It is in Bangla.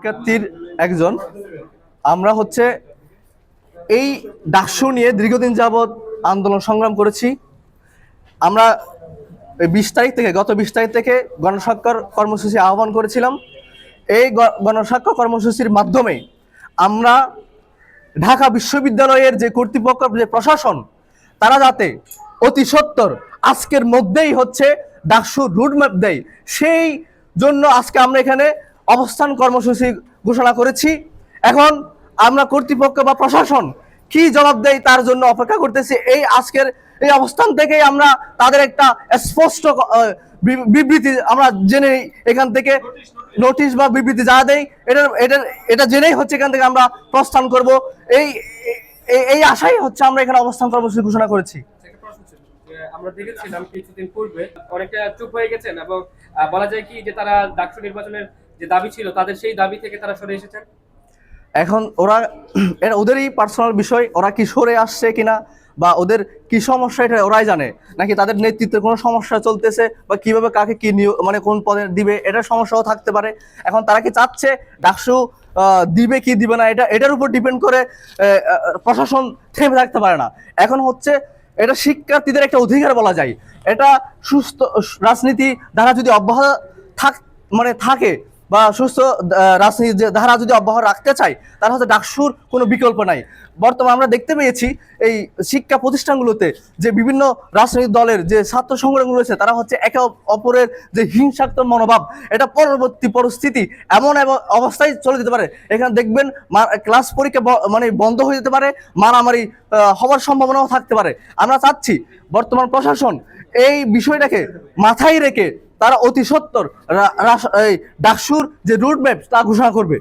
শিক্ষার্থীর একজন। আমরা হচ্ছে এই ডাকসু নিয়ে দীর্ঘদিন যাবৎ আন্দোলন সংগ্রাম করেছি। আমরা বিশ তারিখ থেকে, গত বিশ তারিখ থেকে গণস্বাক্ষর কর্মসূচি আহ্বান করেছিলাম। এই গণস্বাক্ষর কর্মসূচির মাধ্যমে আমরা ঢাকা বিশ্ববিদ্যালয়ের যে কর্তৃপক্ষ, যে প্রশাসন, তারা যাতে অতি সত্তর আজকের মধ্যেই হচ্ছে ডাকসুর রুটম্যাপ দেয়। সেই জন্য আজকে আমরা এখানে অবস্থান কর্মসূচি ঘোষণা করেছি। এখন আমরা কর্তৃপক্ষ বা প্রশাসন কি জবাব দেয় তার জন্য অপেক্ষা করতেছি। এই আজকের এই অবস্থান থেকেই আমরা তাদের একটা স্পষ্ট বিবৃতি আমরা জেনে এখান থেকে নোটিশ বা বিবৃতি যা দেয়, এটার এটার, এটা জেনেই হচ্ছে এখান থেকে আমরা প্রস্থান করব। এই এই- আশাই হচ্ছে আমরা এখানে অবস্থান কর্মসূচি ঘোষণা করেছি। আমরা দেখেছিলাম কিছুদিন পূর্বে অনেকটা চুপ হয়ে গেছেন এবং বলা যায় কি যে তারা ডাকসু নির্বাচনের যে দাবি ছিল, তাদের সেই দাবি থেকে তারা সরে এসেছেন? এখন ওরা এটা ওদেরই পার্সোনাল বিষয়, ওরা কি সরে আসছে কিনা বা ওদের কি সমস্যা এটা ওরাই জানে। নাকি তাদের নেতৃত্বে কোনো সমস্যা চলতেছে বা কীভাবে কাকে কি নিয়োগ মানে কোন পদে দিবে এটা সমস্যাও থাকতে পারে। এখন তারা কি চাচ্ছে, ডাকসু দিবে কি দিবে না, এটা, এটার উপর ডিপেন্ড করে প্রশাসন থেমে থাকতে পারে না। এখন হচ্ছে, এটা শিক্ষার্থীদের একটা অধিকার বলা যায়। এটা সুস্থ, রাজনীতি দ্বারা যদি অব্যাহত থাক মানে থাকে বা সুস্থ রাজনীতি ধারা যদি অব্যাহত রাখতে চাই তাহলে হচ্ছে ডাকসুর কোনো বিকল্প নাই। বর্তমানে আমরা দেখতে পেয়েছি, এই শিক্ষা প্রতিষ্ঠানগুলোতে যে বিভিন্ন রাজনৈতিক দলের যে ছাত্র সংগ্রাম রয়েছে, তারা হচ্ছে একে অপরের যে হিংসাত্মক মনোভাব, এটা পরবর্তী পরিস্থিতি এমন অবস্থায় চলে যেতে পারে। এখানে দেখবেন ক্লাস পরীক্ষা মানে বন্ধ হয়ে যেতে পারে, মারামারি হওয়ার সম্ভাবনাও থাকতে পারে। আমরা চাচ্ছি বর্তমান প্রশাসন এই বিষয়টাকে মাথায় রেখে তারা অতি সত্তর ডাকসুর যে রুট ম্যাপ তা ঘোষণা করবে।